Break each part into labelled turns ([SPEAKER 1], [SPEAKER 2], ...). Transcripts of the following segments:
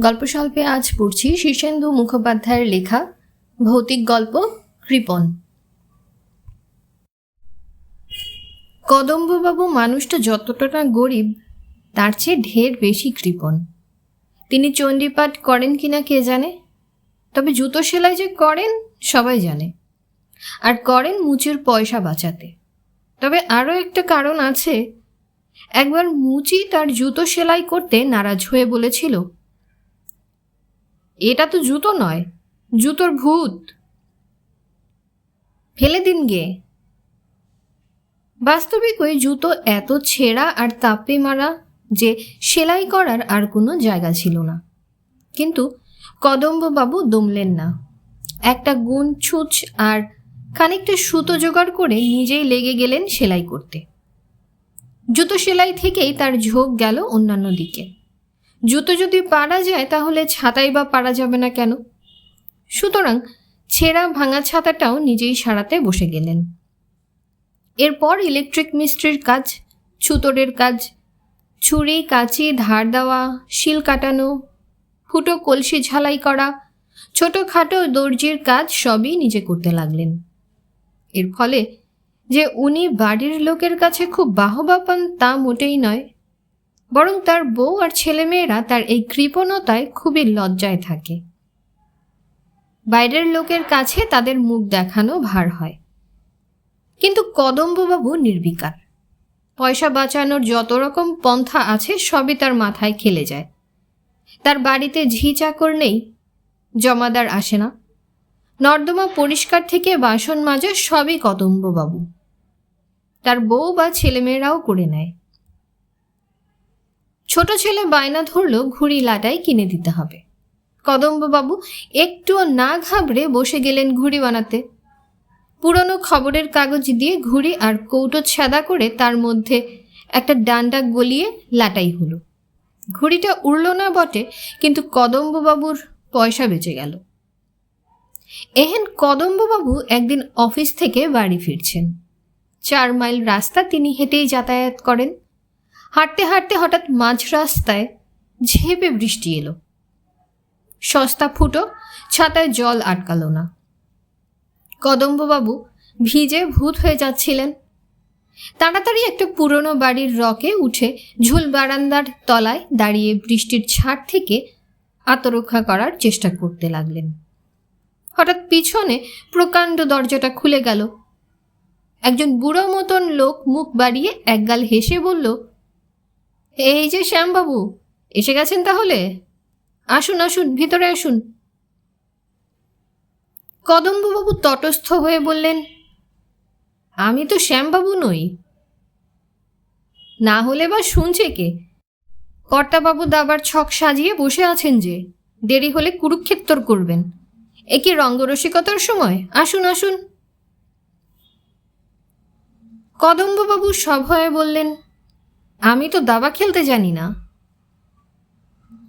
[SPEAKER 1] গল্পস্বল্পে আজ পড়ছি শীর্ষেন্দু মুখোপাধ্যায়ের লেখা ভৌতিক গল্প কৃপণ কদম্ববাবু মানুষটা যতটা গরিব, তার চেয়ে ঢের বেশি কৃপণ তিনি চণ্ডীপাঠ করেন কিনা কে জানে? তবে জুতো সেলাই যে করেন, সবাই জানে। আর করেন মুচের পয়সা বাঁচাতে। তবে আরও একটা কারণ আছে, একবার মুচি তার জুতো সেলাই করতে নারাজ হয়ে বলেছিল এটা তো জুতো নয়, জুতোর ভূত। ফেলে দিন গে। বাস্তবিক ওই জুতো এত ছেঁড়া আর তাপে মারা যে সেলাই করার আর কোনো জায়গা ছিল না। কিন্তু কদম্ববাবু দমলেন না। একটা গুণ ছুঁচ আর খানিকটা সুতো জোগাড় করে নিজেই লেগে গেলেন সেলাই করতে। জুতো সেলাই থেকেই তার ঝোঁক গেল অন্যান্য দিকে। জুতো যদি পারা যায় তাহলে ছাতাই বা পারা যাবে না কেন? সুতরাং ছেঁড়া ভাঙা ছাতাটাও নিজেই সারাতে বসে গেলেন। এরপর ইলেকট্রিক মিস্ত্রির কাজ, ছুতোরের কাজ, ছুরি, কাঁচি, ধার দেওয়া, শিল কাটানো, ফুটো কলসি ঝালাই করা, ছোটোখাটো দর্জির কাজ সবই নিজে করতে লাগলেন। এর ফলে যে উনি বাড়ির লোকের কাছে খুব বাহবা পান তা মোটেই নয় বরং তার বউ আর ছেলেমেয়েরা তার এই কৃপণতায় খুবই লজ্জায় থাকে। বাইরের লোকের কাছে তাদের মুখ দেখানো ভার হয়। কিন্তু কদম্ববাবু নির্বিকার। পয়সা বাঁচানোর যত রকম পন্থা আছে সবই তার মাথায় খেলে যায়। তার বাড়িতে ঝি চাকর নেই, জমাদার আসে না। নর্দমা পরিষ্কার থেকে বাসন মাজা সবই কদম্ববাবু। তার বউ বা ছেলেমেয়েরাও করে নেয়। ছোট ছেলে বায়না ধরলো ঘুড়ি লাটাই কিনে দিতে হবে। কদম্ববাবু একটুও না ঘাবড়ে বসে গেলেন ঘুড়ি বানাতে। পুরনো খবরের কাগজ দিয়ে ঘুড়ি আর কৌটো ছাদা করে তার মধ্যে একটা ডান্ডা গলিয়ে লাটাই হলো। ঘুড়িটা উড়ল না বটে, কিন্তু কদম্ববাবুর পয়সা বেঁচে গেল। এহেন কদম্ববাবু একদিন অফিস থেকে বাড়ি ফিরছেন। চার মাইল রাস্তা তিনি হেঁটেই যাতায়াত করেন। হাঁটতে হাঁটতে হঠাৎ মাঝ রাস্তায় ঝেপে বৃষ্টি এলো। সস্তা ফুটো ছাতায় জল আটকালো না। কদম্ববাবু ভিজে ভূত হয়ে যাচ্ছিলেন। তাড়াতাড়ি একটা পুরনো বাড়ির রকে উঠে ঝুল বারান্দার তলায় দাঁড়িয়ে বৃষ্টির ছাড় থেকে আত্মরক্ষা করার চেষ্টা করতে লাগলেন। হঠাৎ পিছনে প্রকাণ্ড দরজাটা খুলে গেল। একজন বুড়ো মতন লোক মুখ বাড়িয়ে একগাল হেসে বলল এই যে শ্যামবাবু, এসে গেছেন তাহলে? আসুন আসুন, ভিতরে আসুন। কদম্ববাবু তটস্থ হয়ে বললেন, আমি তো শ্যামবাবু নই। না হলে বা শুনছে কে? কর্তাবাবু দাবার ছক সাজিয়ে বসে আছেন যে, দেরি হলে কুরুক্ষেত্তর করবেন। এ কি রঙ্গরসিকতার সময়? আসুন আসুন। কদম্ববাবু সভয়ে বললেন আমি তো দাবা খেলতে জানি না।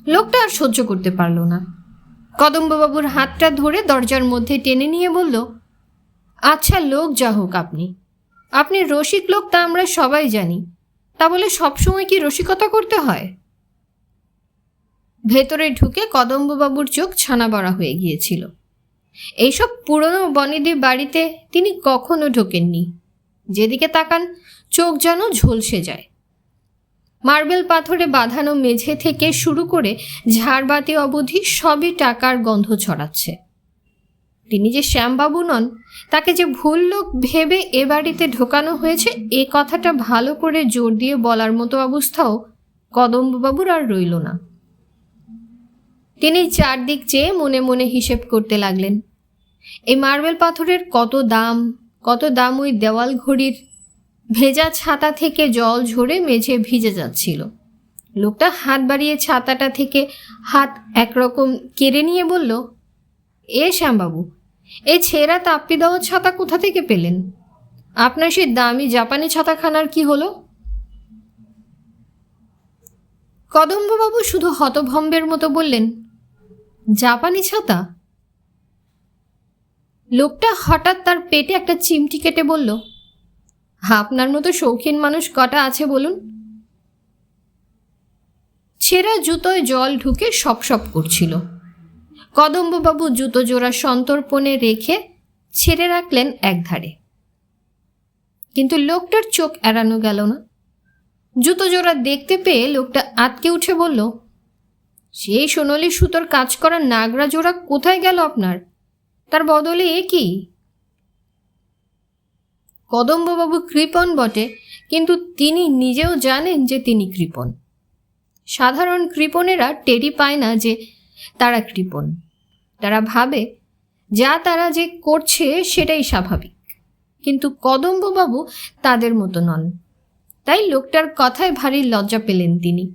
[SPEAKER 1] লোকটা আর সহ্য করতে পারল না। কদম্ববাবুর হাতটা ধরে দরজার মধ্যে টেনে নিয়ে বলল আচ্ছা লোক যা হোক আপনি। আপনি রসিক লোক তা আমরা সবাই জানি। তা বলে সবসময় কি রসিকতা করতে হয়? ভেতরে ঢুকে কদম্ববাবুর চোখ ছানা বড়া হয়ে গিয়েছিল। এইসব পুরনো বনিদি বাড়িতে তিনি কখনো ঢোকেননি। যেদিকে তাকান, চোখ যেন ঝলসে যায়। মার্বেল পাথরে বাঁধানো মেঝে থেকে শুরু করে ঝাড়বাতি অবধি সবই টাকার গন্ধ ছড়াচ্ছে। তিনি যে শ্যামবাবু নন, তাকে যে ভুল লোক ভেবে এ বাড়িতে ঢোকানো হয়েছে, এ কথাটা ভালো করে জোর দিয়ে বলার মতো অবস্থাও কদম্ববাবুর আর রইল না। তিনি চারদিক চেয়ে মনে মনে হিসেব করতে লাগলেন। এই মার্বেল পাথরের কত দাম কত দাম ওই দেওয়াল ঘড়ির ভেজা ছাতা থেকে জল ঝরে মেঝে ভিজে যাচ্ছিল। লোকটা হাত বাড়িয়ে ছাতাটা থেকে হাত একরকম কেড়ে নিয়ে বলল, এ শ্যামবাবু, এ ছেঁড়া তাপ্পি দেওয়া ছাতা কোথা থেকে পেলেন? আপনার সেই দামি জাপানি ছাতাখানার কি হলো? কদম্ববাবু শুধু হতভম্বের মতো বললেন, জাপানি ছাতা? লোকটা হঠাৎ তার পেটে একটা চিমটি কেটে বলল আপনার মতো শৌখিন মানুষ কটা আছে বলুন? ছেঁড়া জুতোয় জল ঢুকে সপ সপ করছিল। কদম্ববাবু জুতো জোড়া সন্তর্পণে রেখে ছেড়ে রাখলেন একধারে। কিন্তু লোকটার চোখ এড়ানো গেল না। জুতো জোড়া দেখতে পেয়ে লোকটা আটকে উঠে বলল সেই সোনালি সুতোর কাজ করা নাগরা জোড়া কোথায় গেল আপনার? তার বদলে এ কি? কদম্ববাবু কৃপণ বটে, কিন্তু তিনি নিজেও জানেন যে তিনি কৃপণ। সাধারণ কৃপণেরা টেরি পায় না যে তারা কৃপণ। তারা ভাবে, যা তারা যে করছে সেটাই স্বাভাবিক। কিন্তু কদম্ববাবু তাদের মতো নন। তাই লোকটার কথায় ভারী লজ্জা পেলেন তিনি।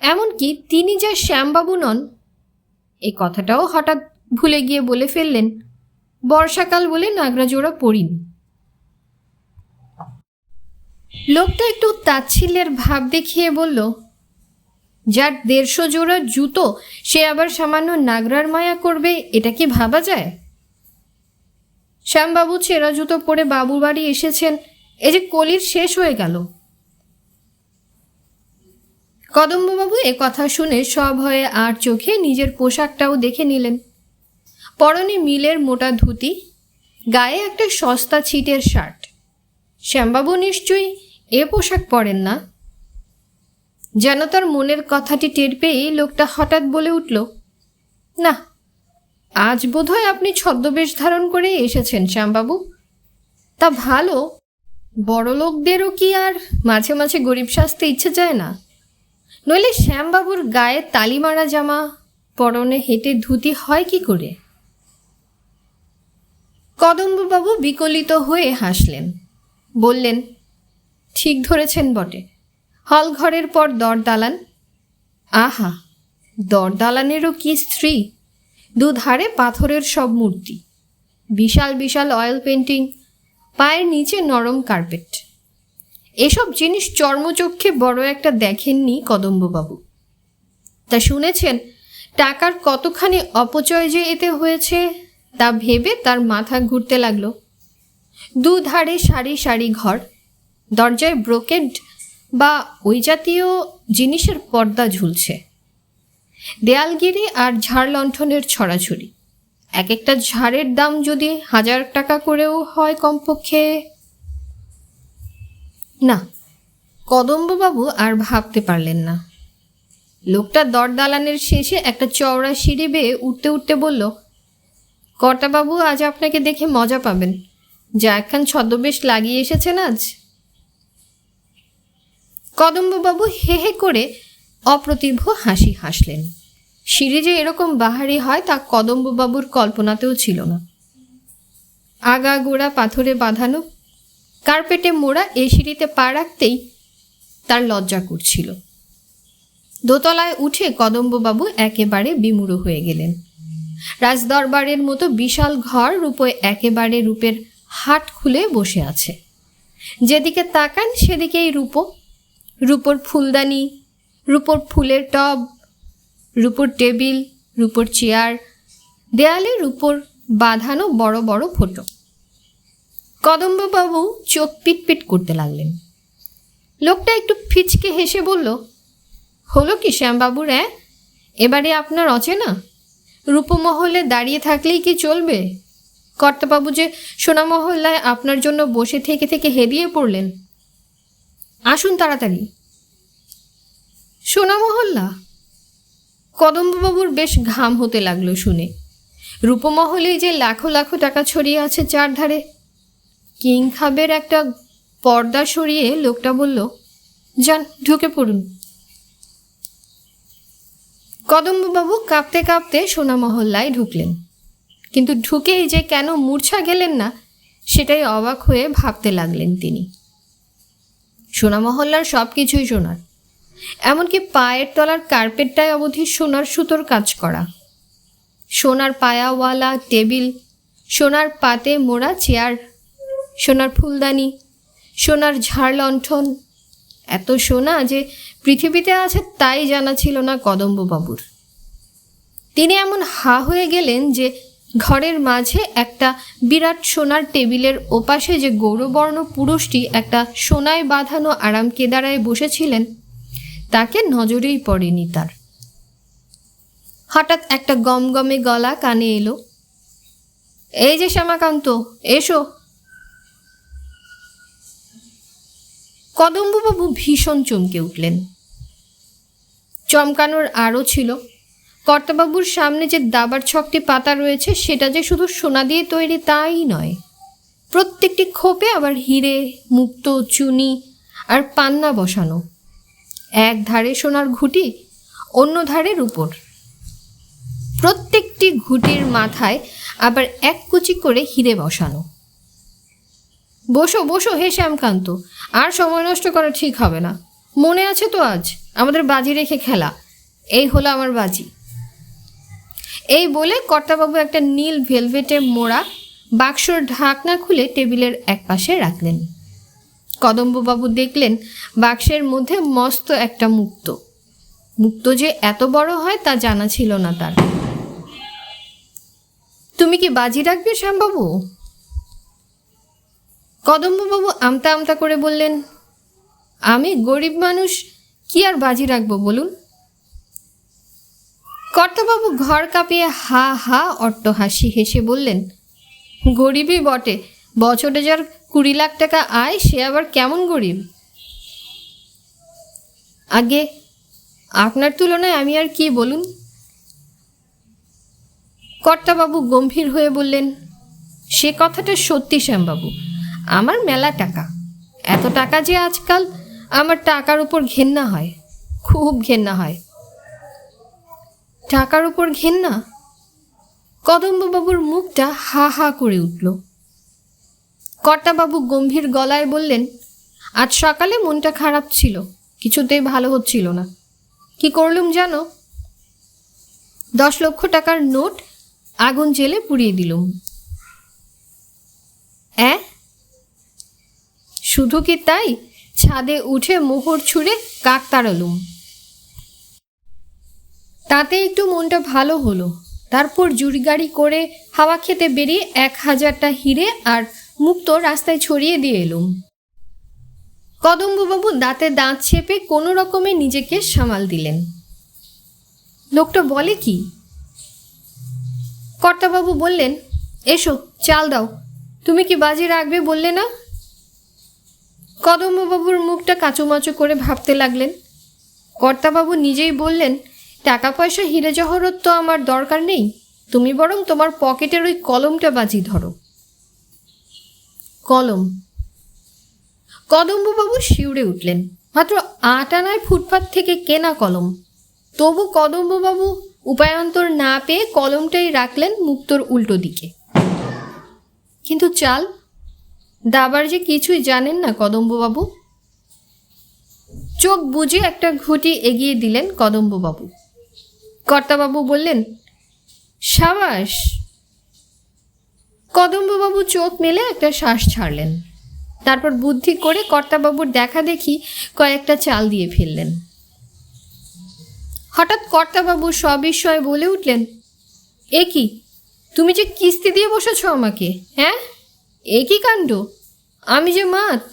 [SPEAKER 1] এমনকি তিনি যা শ্যামবাবু নন এই কথাটাও হঠাৎ ভুলে গিয়ে বলে ফেললেন, বর্ষাকাল বলে নাগরাজোড়া পড়িনি। লোকটা একটু তাচ্ছিল্যের ভাব দেখিয়ে বলল, যার দেড়শো জোড়া জুতো সে আবার সামান্য নাগরার মায়া করবে, এটা কি ভাবা যায়? শ্যামবাবু ছেঁড়া জুতো পরে বাবুর বাড়ি এসেছেন এ যে কলির শেষ হয়ে গেল। কদম্ববাবু এ কথা শুনে সব হয়ে আর চোখে নিজের পোশাকটাও দেখে নিলেন। পরনে মিলের মোটা ধুতি, গায়ে একটা সস্তা ছিটের শার্ট। শ্যামবাবু নিশ্চয়ই এ পোশাক পরেন না? যেন তার মনের কথাটি টের পেয়েই লোকটা হঠাৎ বলে উঠল, না, আজ বোধহয় আপনি ছদ্মবেশ ধারণ করে এসেছেন, শ্যামবাবু। তা ভালো, বড় লোকদেরও কি আর মাঝে মাঝে গরিব সাজতে ইচ্ছে যায় না? নইলে শ্যামবাবুর গায়ে তালি মারা জামা পরনে হেঁটে ধুতি হয় কি করে? কদম্ববাবু বিকলিত হয়ে হাসলেন। বললেন, ঠিক ধরেছেন বটে। হল ঘরের পর দরদালান। আহা, দরদালানেরও কি স্ত্রী? দুধারে পাথরের সব মূর্তি। বিশাল বিশাল অয়েল পেন্টিং পায়ের নিচে নরম কার্পেট এসব জিনিস চর্মচক্ষে বড় একটা দেখেননি কদম্ববাবু। তা শুনেছেন, টাকার কতখানি অপচয় যে এতে হয়েছে, তা ভেবে তার মাথা ঘুরতে লাগল। দুধারে সারি সারি ঘর, দরজায় ব্রোকেড বা ওই জাতীয় জিনিসের পর্দা ঝুলছে। দেয়ালগিরি আর ঝাড় লণ্ঠনের ছড়াছড়ি। এক একটা ঝাড়ের দাম যদি হাজার টাকা করেও হয় কমপক্ষে। না, কদম্ববাবু আর ভাবতে পারলেন না। লোকটা দরদালানের শেষে একটা চওড়া সিঁড়ি বেয়ে উঠতে উঠতে বলল, কর্তাবাবু, আজ আপনাকে দেখে মজা পাবেন। যা একখান ছদ্মবেশ লাগিয়ে এসেছেন আজ। কদম্ববাবু হে হে করে অপ্রতিভ হাসি হাসলেন। সিঁড়ি যে এরকম বাহারি হয় তা কদম্ববাবুর কল্পনাতেও ছিল না। আগা গোড়া পাথরে বাঁধানো, কার্পেটে মোড়া এ সিঁড়িতে পা রাখতেই তার লজ্জা করছিল। দোতলায় উঠে কদম্ববাবু একেবারে বিমূঢ় হয়ে গেলেন। রাজদরবারের মতো বিশাল ঘর রূপে একেবারে রূপের হাট খুলে বসে আছে। যেদিকে তাকান সেদিকেই রূপো। রূপোর ফুলদানি, রূপোর ফুলের টব, রূপোর টেবিল, রূপোর চেয়ার, দেয়ালে রূপোর বাঁধানো বড় বড় ফটো। কদম্ববাবু চোখ পিটপিট করতে লাগলেন। লোকটা একটু ফিচকে হেসে বলল, হলো কি শ্যামবাবুর, অ্যাঁ? এবারে আপনার অচেনা? রূপমহলে দাঁড়িয়ে থাকলেই কি চলবে? কর্তাবাবু যে সোনামহল্লায় আপনার জন্য বসে থেকে থেকে হেদিয়ে পড়লেন। আসুন তাড়াতাড়ি। সোনামহল্লা? কদম্ববাবুর বেশ ঘাম হতে লাগল শুনে। রূপমহলেই যে লাখো লাখো টাকা ছড়িয়ে আছে চারধারে কিং খাবের একটা পর্দা সরিয়ে লোকটা বলল, যান, ঢুকে পড়ুন। কদম্ববাবু কাঁপতে কাঁপতে সোনামহল্লায় ঢুকলেন। কিন্তু ঢুকেই যে কেন মূর্ছা গেলেন না, সেটাই অবাক হয়ে ভাবতে লাগলেন তিনি। সোনামহল্লার সব কিছুই সোনার। এমনকি পায়ের তলার কার্পেটটায় অবধি সোনার সুতোর কাজ করা। সোনার পায়াওয়ালা, টেবিল, সোনার পাতে মোড়া চেয়ার, সোনার ফুলদানি, সোনার ঝাড় লণ্ঠন, এত সোনা যে পৃথিবীতে আছে তাই জানা ছিল না কদম্ববাবুর। তিনি এমন হা হয়ে গেলেন যে ঘরের মাঝে একটা বিরাট সোনার টেবিলের ওপাশে যে গৌরবর্ণ পুরুষটি একটা সোনায় বাঁধানো আরাম কেদারায় বসেছিলেন, তাকে নজরেই পড়েনি তার। হঠাৎ একটা গমগমে গলা কানে এলো, এই যে শ্যামাকান্ত, এসো। কদম্ববাবু ভীষণ চমকে উঠলেন। চমকানোর আরও ছিল কর্তাবাবুর সামনে যে দাবার ছকটি পাতা রয়েছে, সেটা যে শুধু সোনা দিয়ে তৈরি তাই নয়। প্রত্যেকটি খোপে আবার হিরে, মুক্ত চুনি আর পান্না বসানো। এক ধারে সোনার ঘুটি, অন্য ধারে রূপোর। প্রত্যেকটি ঘুটির মাথায় আবার এক কুচি করে হিরে বসানো। বসো বসো হে শ্যামকান্ত, আর সময় নষ্ট করা ঠিক হবে না। মনে আছে তো আজ? আমাদের বাজি রেখে খেলা। এই হলো আমার বাজি। এই বলে কর্তাবাবু একটা নীল ভেলভেটে মোড়া বাক্সর ঢাকনা খুলে টেবিলের একপাশে রাখলেন। কদম্ববাবু দেখলেন বাক্সের মধ্যে মস্ত একটা মুক্ত। মুক্ত যে এত বড় হয় তা জানা ছিল না তার। তুমি কি বাজি রাখবে শ্যামবাবু? কদম্ববাবু আমতা আমতা করে বললেন, আমি গরিব মানুষ, কি আর বাজি রাখব বলুন? কর্তাবাবু ঘর কাঁপিয়ে হা হা অট্ট হাসি হেসে বললেন, গরিবই বটে, বছরে যার কুড়ি লাখ টাকা আয়, সে আবার কেমন গরিব? আগে আপনার তুলনায় আমি আর কি বলুন? কর্তাবাবু গম্ভীর হয়ে বললেন, সে কথাটা সত্যি শ্যামবাবু, আমার মেলা টাকা। এত টাকা যে আজকাল আমার টাকার উপর ঘেন্না হয়, খুব ঘেন্না হয়। টাকার উপর ঘেন্না। কদম্ববাবুর মুখটা হা হা করে উঠল। কর্তাবাবু গম্ভীর গলায় বললেন, আজ সকালে মনটা খারাপ ছিল, কিছুতেই ভালো হচ্ছিল না। কি করলুম জানো? দশ লক্ষ টাকার নোট আগুন জেলে পুড়িয়ে দিলুম। অ্যাঁ? শুধু কি তাই? ছাদে উঠে মোহর ছুঁড়ে কাক তাড়ালুম। তাতে একটু মনটা ভালো হলো। তারপর জুড়িগাড়ি করে হাওয়া খেতে বেরিয়ে এক হাজারটা হিরে আর মুক্ত রাস্তায় ছড়িয়ে দিয়ে এলুম। কদম্ববাবু দাঁতে দাঁত চেপে কোনো রকমে নিজেকে সামাল দিলেন। লোকটা বলে কি? কর্তাবাবু বললেন, এসো, চাল দাও। তুমি কি বাজি রাখবে বললে না? কদম্ববাবুর মুখটা কাঁচুমাচু করে ভাবতে লাগলেন। কর্তাবাবু নিজেই বললেন টাকা পয়সা হিরে জহরত তো আমার দরকার নেই। তুমি বরং তোমার পকেটের ওই কলমটা বাজি ধরো। কলম। কদম্ববাবু শিউরে উঠলেন। মাত্র আট আনায় ফুটপাত থেকে কেনা কলম। তবু কদম্ববাবু উপায়ন্তর না পেয়ে কলমটাই রাখলেন মুক্তর উল্টো দিকে। কিন্তু চাল? দাবার যে কিছুই জানেন না কদম্ববাবু। চোখ বুঝে একটা ঘুটি এগিয়ে দিলেন কদম্ববাবু। কর্তাবাবু বললেন, সাবাস। কদম্ববাবু চোখ মেলে একটা শ্বাস ছাড়লেন। তারপর বুদ্ধি করে কর্তাবাবুর দেখা দেখি কয়েকটা চাল দিয়ে ফেললেন। হঠাৎ কর্তাবাবু সবিস্ময়ে বলে উঠলেন, এ কি? তুমি যে কিস্তি দিয়ে বসেছ আমাকে হ্যাঁ? এ কি কাণ্ড? আমি যে মাত।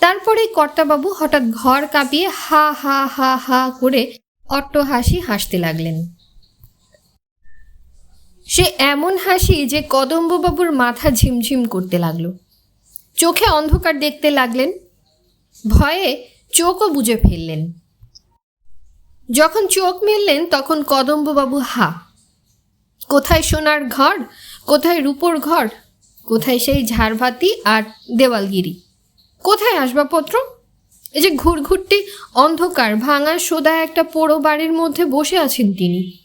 [SPEAKER 1] তারপরে কর্তাবাবু হঠাৎ ঘর কাঁপিয়ে হা হা হা হা করে অট্ট হাসি হাসতে লাগলেন। সে এমন হাসি যে কদম্ববাবুর মাথা ঝিমঝিম করতে লাগল। চোখে অন্ধকার দেখতে লাগলেন, ভয়ে চোখও বুঝে ফেললেন। যখন চোখ মেললেন, তখন কদম্ববাবু, হা, কোথায় সোনার ঘর, কোথায় রূপোর ঘর, কোথায় সেই ঝাড়বাতি আর দেওয়ালগিরি, কোথায় আসবাবপত্র? এই যে ঘুরঘুরটি অন্ধকার, ভাঙা সোদা একটা পোড়ো বাড়ির মধ্যে বসে আছেন তিনি।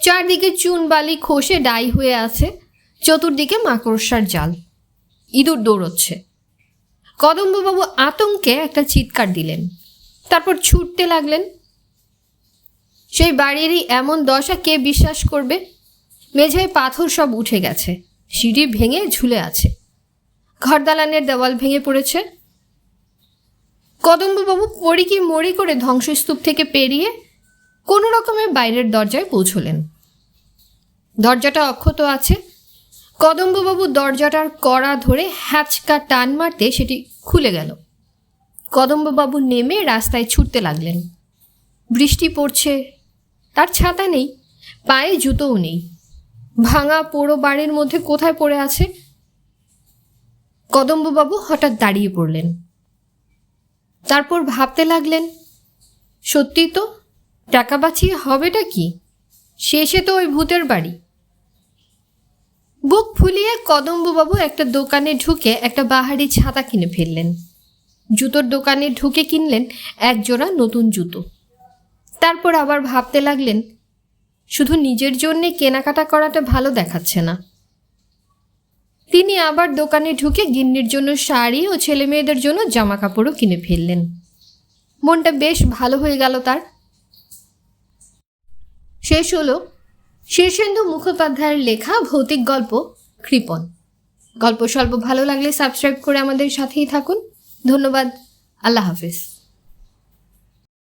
[SPEAKER 1] চারদিকে চুন বালি খসে ডাই হয়ে আছে, চতুর্দিকে মাকড়সার জাল। ইঁদুর দৌড়চ্ছে। কদম্ববাবু আতঙ্কে একটা চিৎকার দিলেন। তারপর ছুটতে লাগলেন। সেই বাড়িরই এমন দশা কে বিশ্বাস করবে? মেঝায় পাথর সব উঠে গেছে, সিঁড়ি ভেঙে ঝুলে আছে। ঘরদালানের দেওয়াল ভেঙে পড়েছে। কদম্ববাবু পড়ি কি মরি করে ধ্বংসস্তূপ থেকে পেরিয়ে কোনো রকমে বাইরের দরজায় পৌঁছলেন? দরজাটা অক্ষত আছে। কদম্ববাবু দরজাটার কড়া ধরে হ্যাচকা টান মারতে সেটি খুলে গেল। কদম্ববাবু নেমে রাস্তায় ছুটতে লাগলেন। বৃষ্টি পড়ছে, তার ছাতা নেই, পায়ে জুতোও নেই। ভাঙা পোড়ো বাড়ির মধ্যে কোথায় পড়ে আছে? কদম্ববাবু হঠাৎ দাঁড়িয়ে পড়লেন। তারপর ভাবতে লাগলেন সত্যি তো? টাকা বাঁচিয়ে হবেটা কি? শেষে তো ওই ভূতের বাড়ি। বুক ফুলিয়ে কদম্ববাবু একটা দোকানে ঢুকে একটা বাহারি ছাতা কিনে ফেললেন। জুতোর দোকানে ঢুকে কিনলেন এক জোড়া নতুন জুতো। তারপর আবার ভাবতে লাগলেন, শুধু নিজের জন্যে কেনাকাটা করাটা ভালো দেখাচ্ছে না। তিনি আবার দোকানে ঢুকে গিন্নির জন্য শাড়ি ও ছেলে মেয়েদের জন্য জামা কাপড়ও কিনে ফেললেন। মনটা বেশ ভালো হয়ে গেল তার। শেষ হলো শীর্ষেন্দু মুখোপাধ্যায়ের লেখা ভৌতিক গল্প কৃপণ গল্প স্বল্প ভালো লাগলে সাবস্ক্রাইব করে আমাদের সাথেই থাকুন। ধন্যবাদ। আল্লাহ হাফিজ।